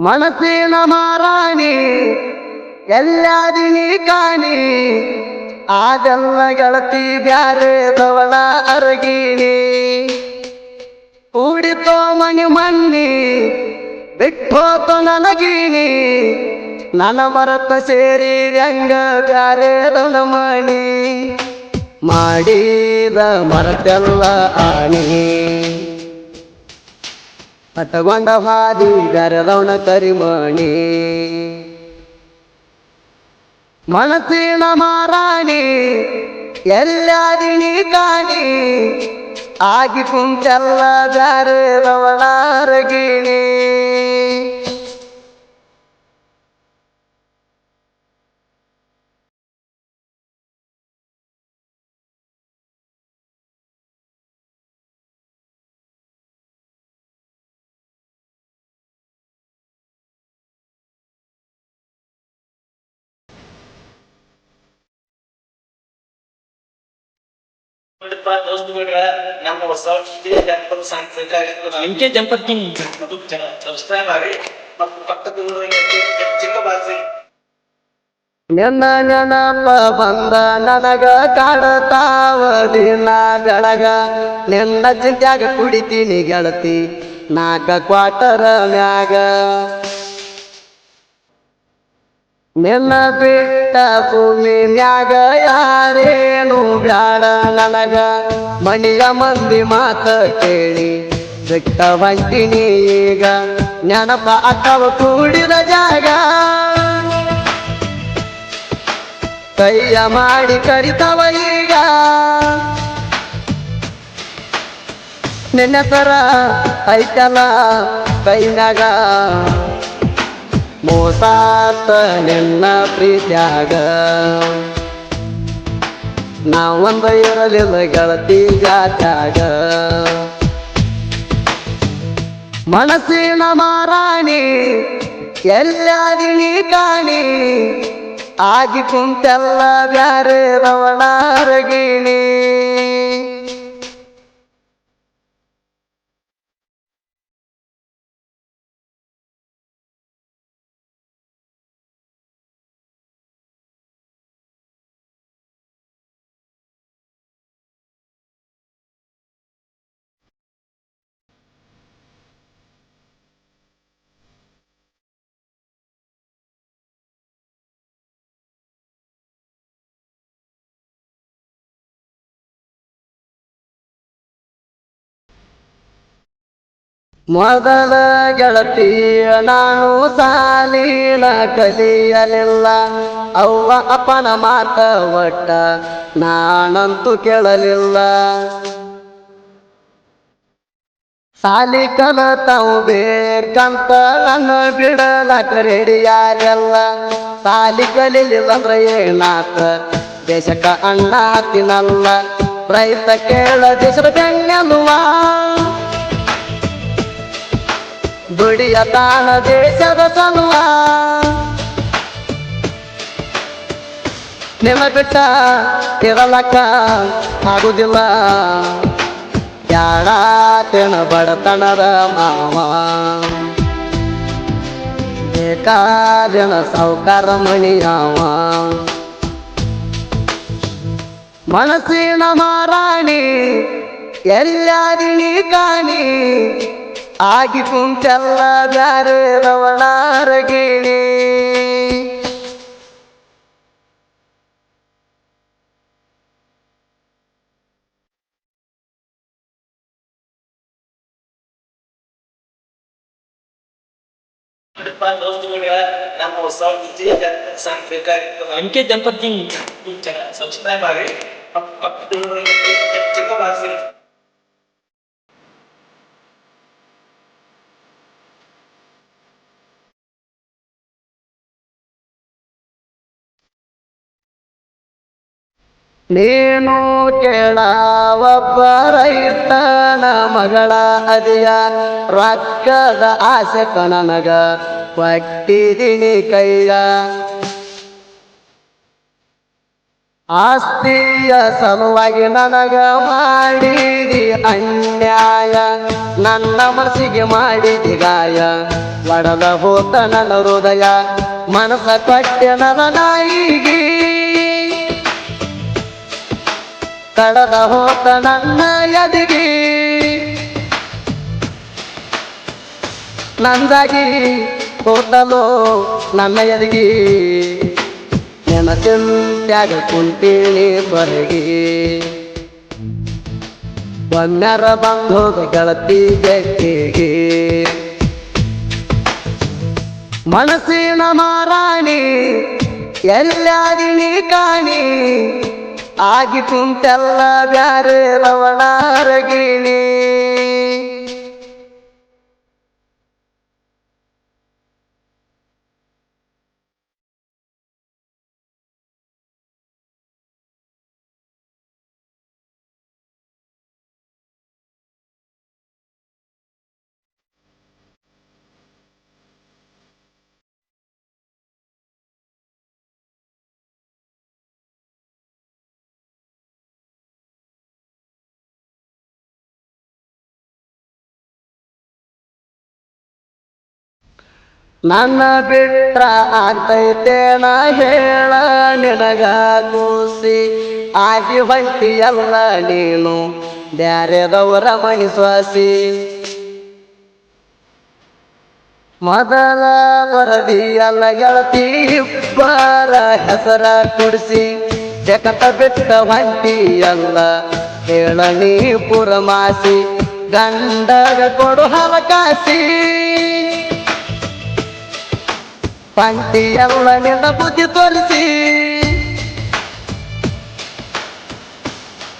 ಮನಸ್ಸಿನ ಮಾರಾಣಿ, ಎಲ್ಲಾದಿನಿ ಕಾಣಿ, ಆದೆಲ್ಲ ಗೆಳತಿ ಬ್ಯಾರೆ ತವಳ ಅರಗಿಣಿ ಕೂಡಿತೋ ಮಣಿ ಮಣ್ಣಿ ಬಿಟ್ಟೋತ ನನಗೀನಿ ನನ ಮರತ ಸೇರಿ ರಂಗ ಬ್ಯಾರೆ ಮಣಿ. ಮಾಡಿದ ಮರತೆಲ್ಲ ಆಣಿ. ಹಟಗೊಂಡ ಹಾದಿ ಬೆರದವನ ಕರಿಮಣಿ. ಮನಸ್ಸಿನ ಮಾರಾಣಿ ಎಲ್ಲಾದಿನಿ ಕಾಣಿ ಆಗಿ ಕುಂಚಲ್ಲ ನೋಡಿಪ್ಪ ನಮ್ಮ ಹೊಸ ಜನಪದ ಸಾಂಸ್ಕೃತಿಕ ಮತ್ತು ಪಕ್ಕದ ಚಿಕ್ಕ ಭಾಷೆ ನಿನ್ನ ನೆನಪ ಬಂದ ನನಗ ಕಾಡತಾವ ದಿನ ಬೆಳಗ ನಿನ್ನ ಚಿಂತ್ಯಾಗ ಕುಡಿತೀನಿ ಗೆಳತಿ ನಾಕ ಕ್ವಾಟರ ಮ್ಯಾಗ. ನಿನ್ನ ಬಿಟ್ಟ ಭೂಮಿ ಮ್ಯಾಗ ಯಾರೇನು ಬ್ಯಾಡ ನನಗ. ಮಣಿಯ ಮಂದಿ ಮಾತ ಕೇಳಿ ಬಿಟ್ಟ ಹೊಂಟಿನಿ ಈಗ ನೆನಪ ಅಕ್ಕವ ಕೂಡಿದ ಜಾಗ. ಕೈಯ ಮಾಡಿ ಕರಿತವ ಈಗ. ನೆನಪರ ಐತಲ ಕೈನಾಗ. ಮೋಸಾತ ನಿನ್ನ ಪ್ರೀತ್ಯಾಗ. ನಾವೊಂದ ಇರಲಿಲ್ಲ ಗೆಳತಿ ಜಾತ್ಯಾಗ. ಮನಸ್ಸಿನ ಮಾರಾಣಿ ಎಲ್ಲಾದಿನಿ ಕಾಣಿ. ಆಗಿ ಕುಂತೆಲ್ಲ ಬ್ಯಾರೆ ರವಣಾರಗಿಣಿ. ಮೊದಲ ಗೆಳತಿಯ ನಾನು ಸಾಲಿನ ಕಲಿಯಲಿಲ್ಲ ಅವ್ವ ಅಪ್ಪನ ಮಾತ ಒಟ್ಟ ನಾನಂತೂ ಕೇಳಲಿಲ್ಲ. ಸಾಲಿ ಕಲತಾವು ಬೇಕಂತ ನನ್ನ ಬಿಡಲಕ ರೆಡಿ ಯಾರೆಲ್ಲ ಸಾಲಿ ಕಲಿಲಿಲ್ಲ ಅಂದ್ರೆ ಏನಾತ? ದೇಶಕ್ಕ ಅಣ್ಣ ತಿನ್ನಲ್ಲ ರೈತ ಕೇಳ ದೇಶದ ಬೆನ್ನೆಲುವ. ದುಡಿಯ ತಾಣ ದೇಶದ ಸಲುವ. ನಿಮ್ಮ ಬಿಟ್ಟ ಇರಲಕ್ಕ ಆಗುದಿಲ್ಲ. ಯಾಡಾತೇನ ಬಡತನದ ಮಾವ? ಸೌಕಾರ ಸಾವುಕಾರ ಮಣಿಯಾವ? ಮನಸ್ಸಿನ ಮಾರಾಣಿ ಎಲ್ಲಾದಿನಿ ಕಾಣಿ? ಆಗಿ ಕುಂತೆಲ್ಲ ಬ್ಯಾರೆ ರವಣಾರಗಿಣಿ ಗಿಣಿ ನಮ್ಮ ಜನಪದ ಸಾಂಸ್ಕೃತಿಕ ಎಂಕೆ ಆಗಿ ಮತ್ತು ಪಕ್ಕದ ಚಿಕ್ಕ ಭಾಷೆ ನೀನು ಕೇಳ ಒಬ್ಬ ರೈತನ ಮಗಳ ಅದಿಯ ರೊಕ್ಕದ ಆಸೆ ಕಣನಗ ಕೊಟ್ಟಿದಿನಿ ಕೈಯ. ಆಸ್ತಿಯ ಸಲುವಾಗಿ ನನಗ ಮಾಡಿದಿ ಅನ್ಯಾಯ, ನನ್ನ ಮನಸ್ಸಿಗೆ ಮಾಡಿದಿ ಗಾಯ. ಬಡದ ಹೋತ ನನ್ನ ಹೃದಯ ಮನಸ್ಸ ಕೊಟ್ಟೆ ನನ್ನ ನಾಯಿಗೆ. ಕಡದ ಹೋತ ನನ್ನ ಎದಿಗೆ ನಂದಾಗಿ ಹೋತಲೋ ನನ್ನ ಎದಿಗೆ ನೆನಸಿಂತ್ಯಾಗ ಕುಂತೀನಿ ಬರಗಿ. ಬನ್ನರ ಬಂದೋಗ ಗೆಳತಿ ಜಗ್ಗಿಗೆ ಮನಸ್ಸಿನ ಮಾರಾಣಿ ಎಲ್ಲಾದಿನಿ ಕಾಣಿ. ಆಗಿ ಕುಂತೆಲ್ಲ ಬ್ಯಾರೆ ರವಣಾರಗಿಣಿ. ನನ್ನ ಬಿಟ್ರ ನಾ ಹೇಳ ನಿನಗ ಕೂಸಿ. ಆಗಿ ಹೊಂಟಿಯಲ್ಲ ನೀನು, ಬ್ಯಾರೆದವರ ಮೈಸ್ವಾಸಿ ಮೊದಲ ವರದಿಯಲ್ಲ ಗೆಳತಿ ಇಬ್ಬರ ಹೆಸರ ಕುಡಿಸಿ. ಜಗತ್ತ ಬಿಟ್ಟ ಹೊಂಟಿಯಲ್ಲ ಹೇಳ ನೀ ಪುರಮಾಸಿ. ಗಂಡಗ ಕೊಡು ಹಲಕಾಸಿ ಪಂಕ್ತಿ ಎಲ್ಲ ನಿನ್ನ ಬುದ್ಧಿ ತೋರಿಸಿ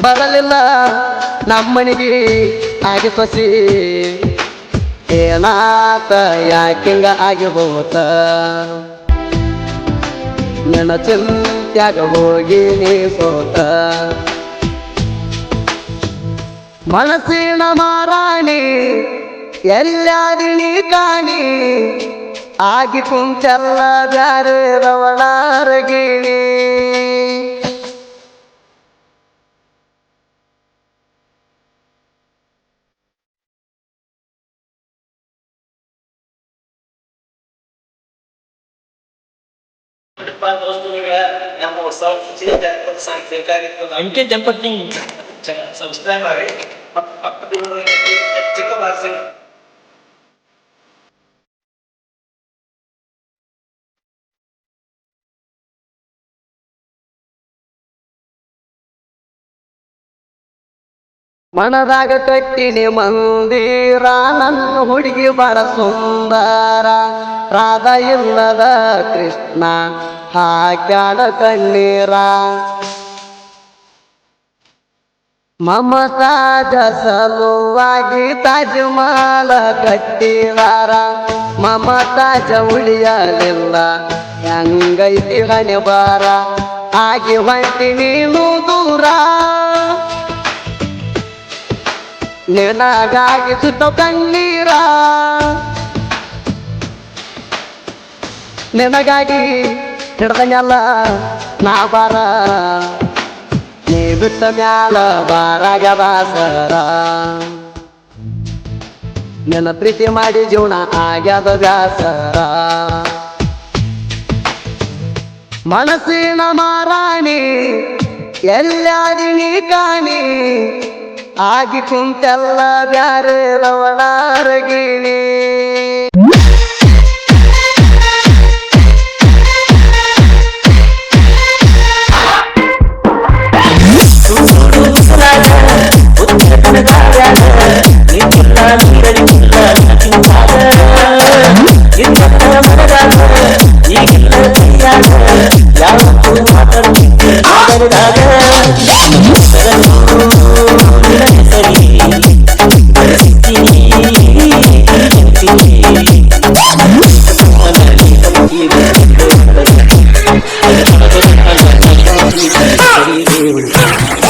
ಬರಲಿಲ್ಲ ನಮ್ಮನಿಗೆ ಆಗಿ ಸೊಸಿ ಏನಾತ ಯಾಕಿಂಗ ಆಗಿ ಹೋತ ನನ್ನ ಚಿಂತ್ಯಾಗ ಹೋಗಿ ನೀ ಸೋತ ಮನಸ್ಸಿನ ಮಾರಾಣಿ ಎಲ್ಲಾದಿನಿ ಕಾಣಿ ಆಗಿ ಕುಂಚಲ್ಲ ಬ್ಯಾರೆ ರವಣಾರಗಿಣಿ ನೋಡಪ್ಪ ದೋಸ್ತುಗಳ ನಮ್ಮ ಹೊಸ ಸಂಖ್ಯೆ ಬೇಕಾಗಿತ್ತು ಮನದಾಗ ಕಟ್ಟಿನಿ ಮಂದಿರ ನನ್ನ ಹುಡುಗಿ ಬರ ಸುಂದರ. ರಾಧ ಇಲ್ಲದ ಕೃಷ್ಣ ಹಾಕ್ಯಾಡ ಕಣ್ಣೀರ. ಮಮತಾಜ ಸಲುವಾಗಿ ತಾಜ್ ಮಹಲ ಕಟ್ಟಿದಾರ ಮಮತಾಜ ಉಳಿಯಲಿಲ್ಲ, ಹೆಂಗೈತಿ ಹಣೆ ಬಾರ ಆಗಿ ಹೊಂಟಿ ನೀನು ದೂರ. ನಿನಗಾಗಿ ಸುತ್ತ ಕಣ್ಣೀರ. ನಿನಗಾಗಿ ಹಿಡ್ದನ್ಯಲ್ಲ ನಾ ಬಾರ. ನೀ ಬಿಟ್ಟ ಮ್ಯಾಲ ಬಾರಾಗ ಬಾಸರ ನಿನ್ನ ಪ್ರೀತಿ ಮಾಡಿ ಜೀವನ ಆಗ್ಯದ ಬ್ಯಾಸರ ಮನಸ್ಸಿನ ಮಾರಾಣಿ ಎಲ್ಲಾದಿನಿ ಕಾಣಿ? ಆಗಿ ಕುಂತೆಲ್ಲ ಬ್ಯಾರೆ ರವಣಾರಗಿಣಿ